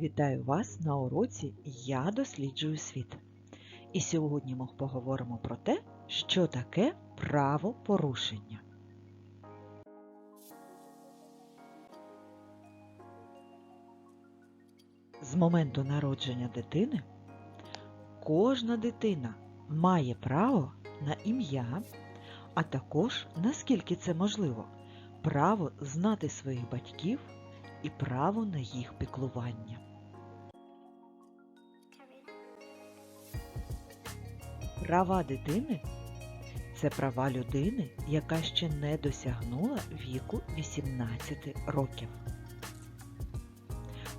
Вітаю вас на уроці Я досліджую світ. І сьогодні ми поговоримо про те, що таке правопорушення. З моменту народження дитини кожна дитина має право на ім'я, а також, наскільки це можливо, право знати своїх батьків і право на їх піклування. Права дитини це права людини, яка ще не досягнула віку 18 років.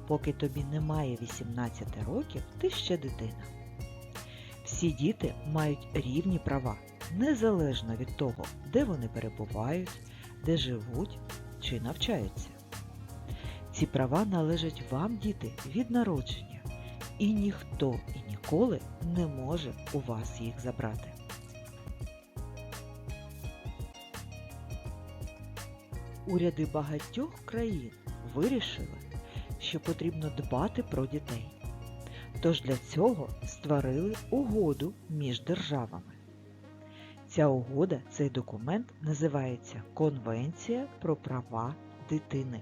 Поки тобі немає 18 років, ти ще дитина. Всі діти мають рівні права, незалежно від того, де вони перебувають, де живуть чи навчаються. Ці права належать вам, діти, від народження, і ніхто і ніколи не може у вас їх забрати. Уряди багатьох країн вирішили, що потрібно дбати про дітей. Тож для цього створили угоду між державами. Ця угода, цей документ називається Конвенція про права дитини.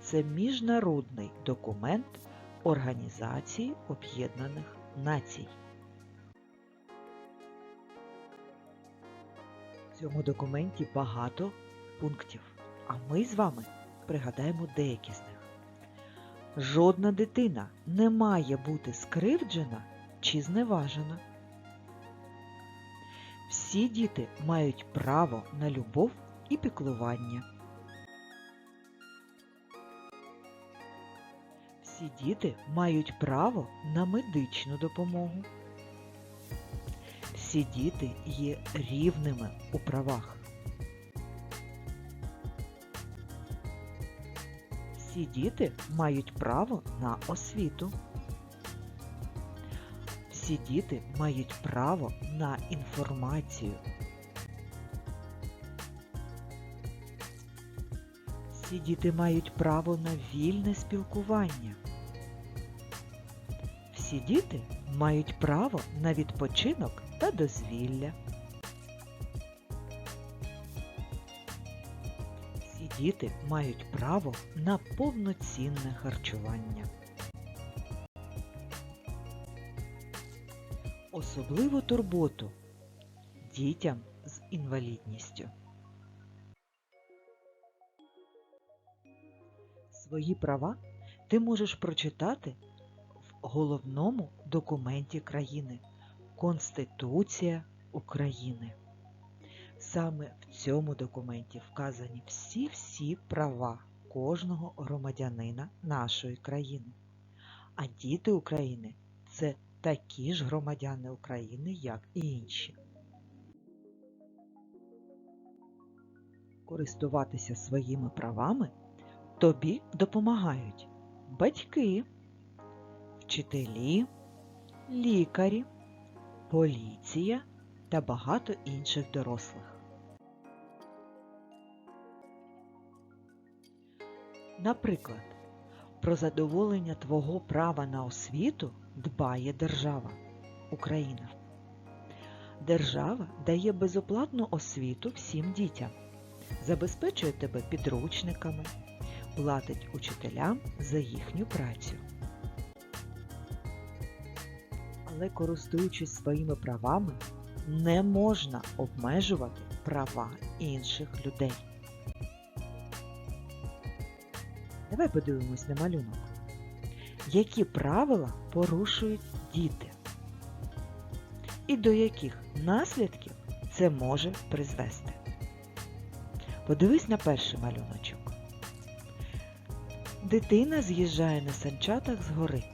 Це міжнародний документ Організації Об'єднаних Націй. В цьому документі багато пунктів, а ми з вами пригадаємо деякі з них. Жодна дитина не має бути скривджена чи зневажена. Всі діти мають право на любов і піклування. Всі діти мають право на медичну допомогу. Всі діти є рівними у правах. Всі діти мають право на освіту. Всі діти мають право на інформацію. Всі діти мають право на вільне спілкування. Всі діти мають право на відпочинок та дозвілля. Всі діти мають право на повноцінне харчування. Особливу турботу дітям з інвалідністю. Свої права ти можеш прочитати головному документі країни Конституція України. Саме в цьому документі вказані всі-всі права кожного громадянина нашої країни. А діти України це такі ж громадяни України, як і інші. Користуватися своїми правами тобі допомагають батьки, вчителі, лікарі, поліція та багато інших дорослих. Наприклад, про задоволення твого права на освіту дбає держава Україна. Держава дає безоплатну освіту всім дітям, забезпечує тебе підручниками, платить учителям за їхню працю. Але користуючись своїми правами, не можна обмежувати права інших людей. Давай подивимось на малюнок. Які правила порушують діти? І до яких наслідків це може призвести? Подивись на перший малюночок. Дитина з'їжджає на санчатах з гори.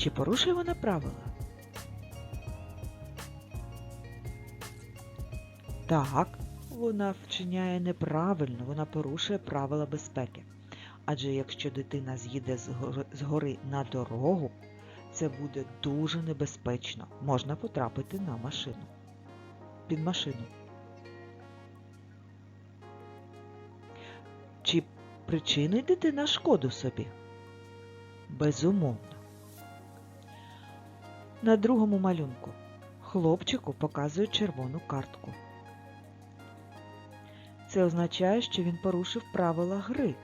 Чи порушує вона правила? Так, вона вчиняє неправильно, вона порушує правила безпеки. Адже якщо дитина з'їде з гори, на дорогу, це буде дуже небезпечно. Можна потрапити на машину. Під машину. Чи причинить дитина шкоду собі? Безумовно. На другому малюнку хлопчику показують червону картку. Це означає, що він порушив правила гри.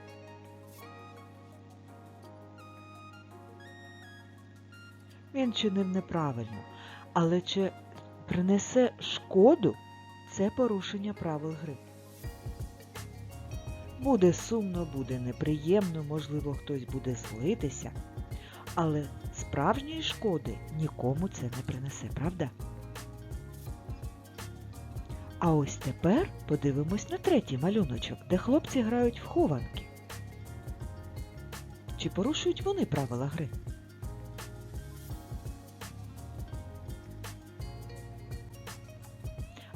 Він чинив неправильно, але чи принесе шкоду це порушення правил гри? Буде сумно, буде неприємно, можливо, хтось буде злитися, але справжньої шкоди нікому це не принесе, правда? А ось тепер подивимось на третій малюночок, де хлопці грають в хованки. Чи порушують вони правила гри?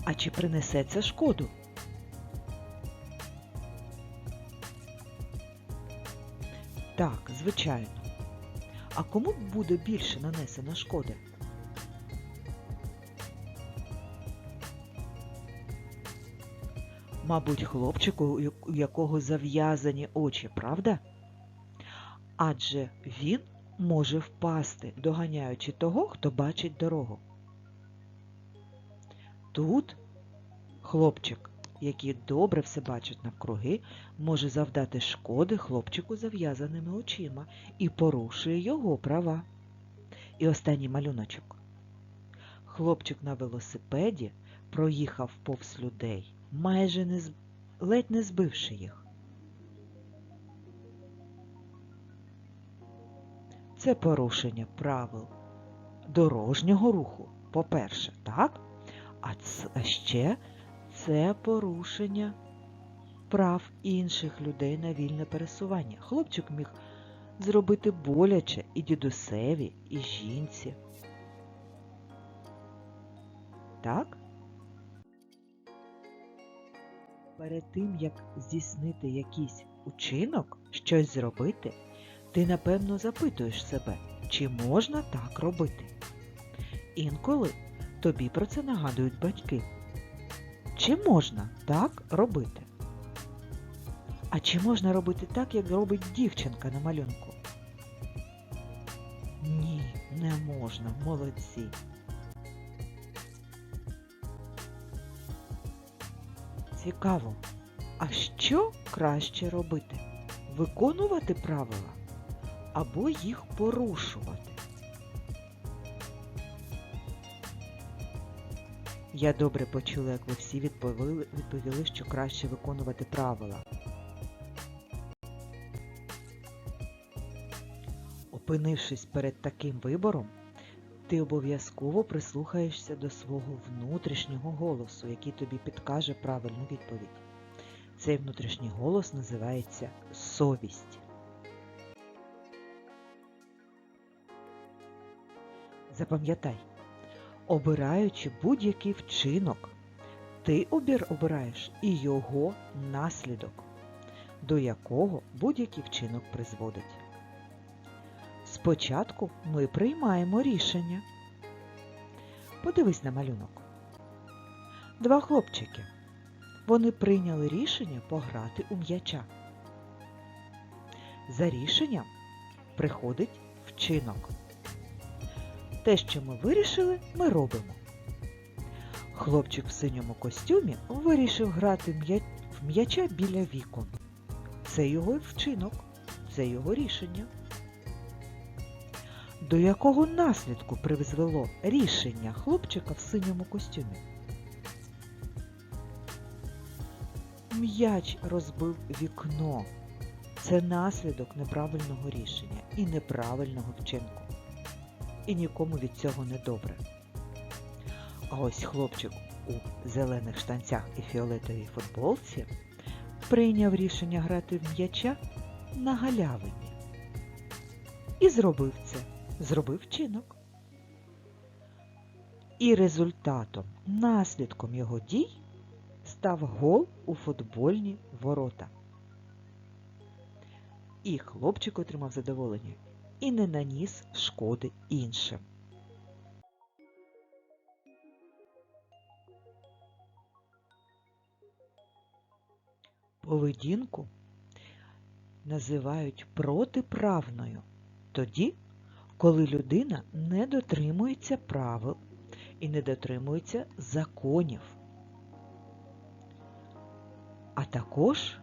А чи принесе це шкоду? Так, звичайно. А кому буде більше нанесено шкоди? Мабуть, хлопчику, у якого зав'язані очі, правда? Адже він може впасти, доганяючи того, хто бачить дорогу. Тут хлопчик, який добре все бачить навкруги, може завдати шкоди хлопчику зав'язаними очима і порушує його права. І останній малюночок. Хлопчик на велосипеді проїхав повз людей, майже не з... ледь не збивши їх. Це порушення правил дорожнього руху, по-перше, так? А ще це порушення прав інших людей на вільне пересування. Хлопчик міг зробити боляче і дідусеві, і жінці. Так? Перед тим, як здійснити якийсь учинок, щось зробити, ти напевно запитуєш себе, чи можна так робити. Інколи тобі про це нагадують батьки. Чи можна так робити? А чи можна робити так, як робить дівчинка на малюнку? Ні, не можна, молодці. Цікаво, а що краще робити? Виконувати правила або їх порушувати? Я добре почула, як ви всі відповіли, відповіли, що краще виконувати правила. Опинившись перед таким вибором, ти обов'язково прислухаєшся до свого внутрішнього голосу, який тобі підкаже правильну відповідь. Цей внутрішній голос називається совість. Запам'ятай, обираючи будь-який вчинок, ти обір обираєш і його наслідок, до якого будь-який вчинок призводить. Спочатку ми приймаємо рішення. Подивись на малюнок. Два хлопчики. Вони прийняли рішення пограти у м'яча. За рішенням приходить вчинок. Те, що ми вирішили, ми робимо. Хлопчик в синьому костюмі вирішив грати в м'яча біля вікон. Це його вчинок, це його рішення. До якого наслідку призвело рішення хлопчика в синьому костюмі? М'яч розбив вікно. Це наслідок неправильного рішення і неправильного вчинку. І нікому від цього не добре. А ось хлопчик у зелених штанцях і фіолетовій футболці прийняв рішення грати в м'яча на галявині. І зробив це. Зробив вчинок. І результатом, наслідком його дій став гол у футбольні ворота. І хлопчик отримав задоволення і не наніс шкоди іншим. Поведінку називають протиправною тоді, коли людина не дотримується правил і не дотримується законів. А також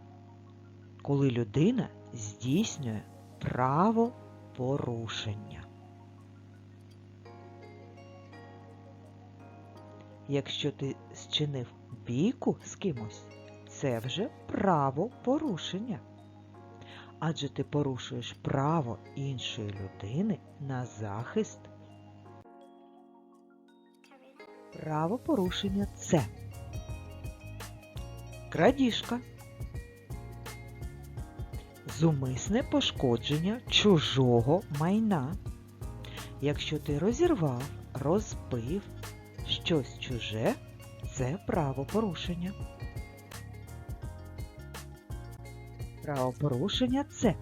коли людина здійснює правопорушення. Якщо ти зчинив бійку з кимось, це вже правопорушення. Адже ти порушуєш право іншої людини на захист. Правопорушення це крадіжка, зумисне пошкодження чужого майна. Якщо ти розірвав, розбив щось чуже, це правопорушення. Правопорушення це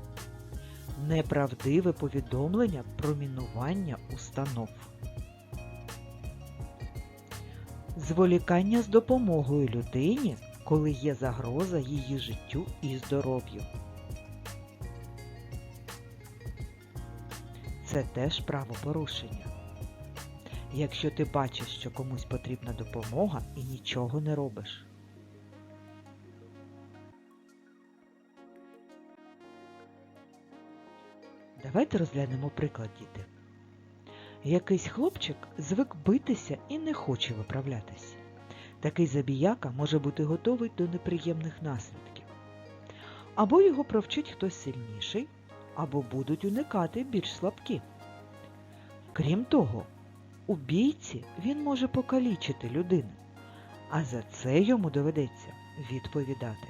неправдиве повідомлення про мінування установ. Зволікання з допомогою людині, коли є загроза її життю і здоров'ю. Це теж правопорушення. Якщо ти бачиш, що комусь потрібна допомога і нічого не робиш. Давайте розглянемо приклад, діти. Якийсь хлопчик звик битися і не хоче виправлятися. Такий забіяка може бути готовий до неприємних наслідків. Або його провчить хтось сильніший, або будуть уникати більш слабкі. Крім того, у бійці він може покалічити людину, а за це йому доведеться відповідати.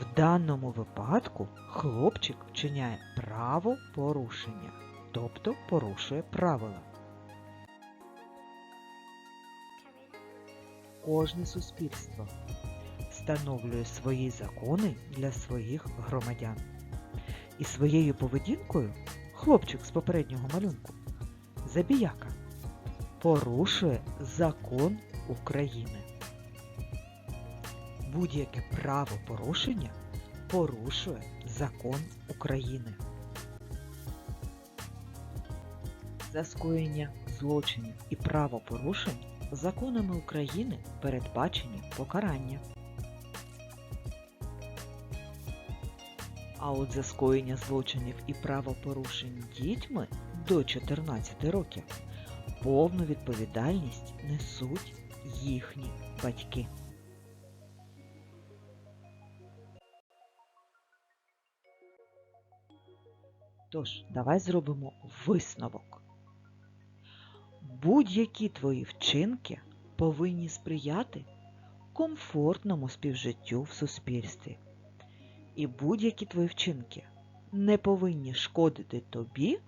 В даному випадку хлопчик вчиняє правопорушення, тобто порушує правила. Кожне суспільство встановлює свої закони для своїх громадян. І своєю поведінкою хлопчик з попереднього малюнку забіяка порушує закон України. Будь-яке правопорушення порушує закон України. За скоєння злочинів і правопорушень законами України передбачені покарання. А от за скоєння злочинів і правопорушень дітьми до 14 років повну відповідальність несуть їхні батьки. Тож, давай зробимо висновок. Будь-які твої вчинки повинні сприяти комфортному співжиттю в суспільстві. І будь-які твої вчинки не повинні шкодити тобі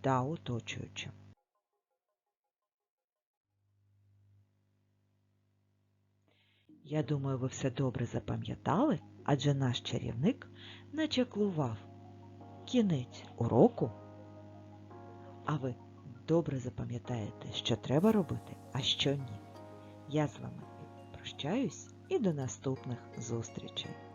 та оточуючим. Я думаю, ви все добре запам'ятали, адже наш чарівник начаклував кінець уроку, а ви добре запам'ятаєте, що треба робити, а що ні. Я з вами прощаюсь і до наступних зустрічей.